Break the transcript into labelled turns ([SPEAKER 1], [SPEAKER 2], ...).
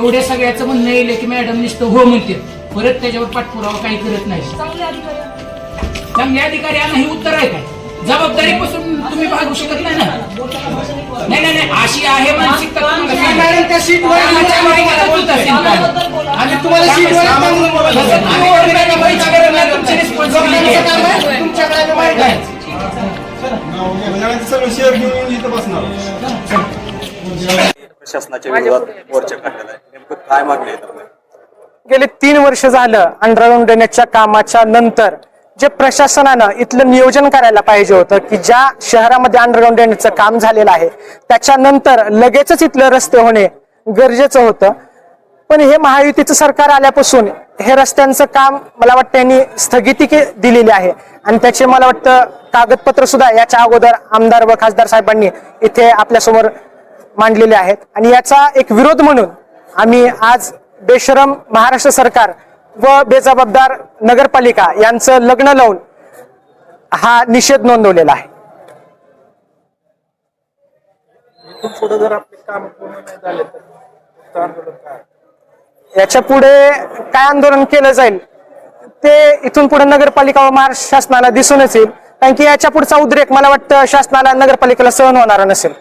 [SPEAKER 1] की मॅडम नुसतं हो म्हणते परत त्याच्यावर पाठपुरावा काही करत नाही
[SPEAKER 2] चांगले अधिकारी.
[SPEAKER 1] चांगले अधिकारी यांना हे उत्तर आहे काय जबाबदारीपासून तुम्ही भागू शकत नाही ना नाही नाही नाही अशी आहे मानसिकता तुम्हाला
[SPEAKER 3] काय
[SPEAKER 1] सांगितलं.
[SPEAKER 3] मॅडम त्या शीटवर
[SPEAKER 1] कामाच्या माहितीचा बोलत असेल काय?
[SPEAKER 2] कामाबद्दल बोला.
[SPEAKER 1] आणि
[SPEAKER 3] तुम्हाला शीटवर कामाबद्दल बोलायचं.
[SPEAKER 1] तसं आम्ही ओरडायला व्हायची गरज नाही, तुमची responsibility
[SPEAKER 3] तुमचं काम
[SPEAKER 1] आहे.
[SPEAKER 3] आहे, तुमच्याकडे आहे, माहिती आहे.
[SPEAKER 4] सगळं शेअर घेऊन इथं बसणार
[SPEAKER 5] प्रशासनाच्या विरोधात मोर्चा आहे नेमकं काय मागणी आहे
[SPEAKER 6] गेले तीन वर्ष झालं अंडरग्राऊंड ड्रेनेजच्या कामाच्या नंतर जे प्रशासनानं इथलं नियोजन करायला पाहिजे होतं की ज्या शहरामध्ये अंडरग्राऊंड ड्रेनेजचं काम झालेलं आहे त्याच्यानंतर लगेचच इथलं रस्ते होणे गरजेचं होतं. पण हे महायुतीचं सरकार आल्यापासून हे रस्त्यांचं काम मला वाटतं यांनी स्थगिती दिलेली आहे. आणि त्याचे मला वाटतं कागदपत्र सुद्धा याच्या अगोदर आमदार व खासदार साहेबांनी इथे आपल्यासमोर मांडलेले आहेत. आणि याचा एक विरोध म्हणून आम्ही आज बेशरम महाराष्ट्र सरकार व बेजबाबदार नगरपालिका यांचं लग्न लावून हा निषेध नोंदवलेला आहे. याच्यापुढे काय आंदोलन केलं जाईल ते इथून पुढे नगरपालिका व महाराष्ट्र शासनाला दिसूनच येईल. कारण की याच्या पुढचा उद्रेक मला वाटतं शासनाला नगरपालिकेला सहन होणारा नसेल.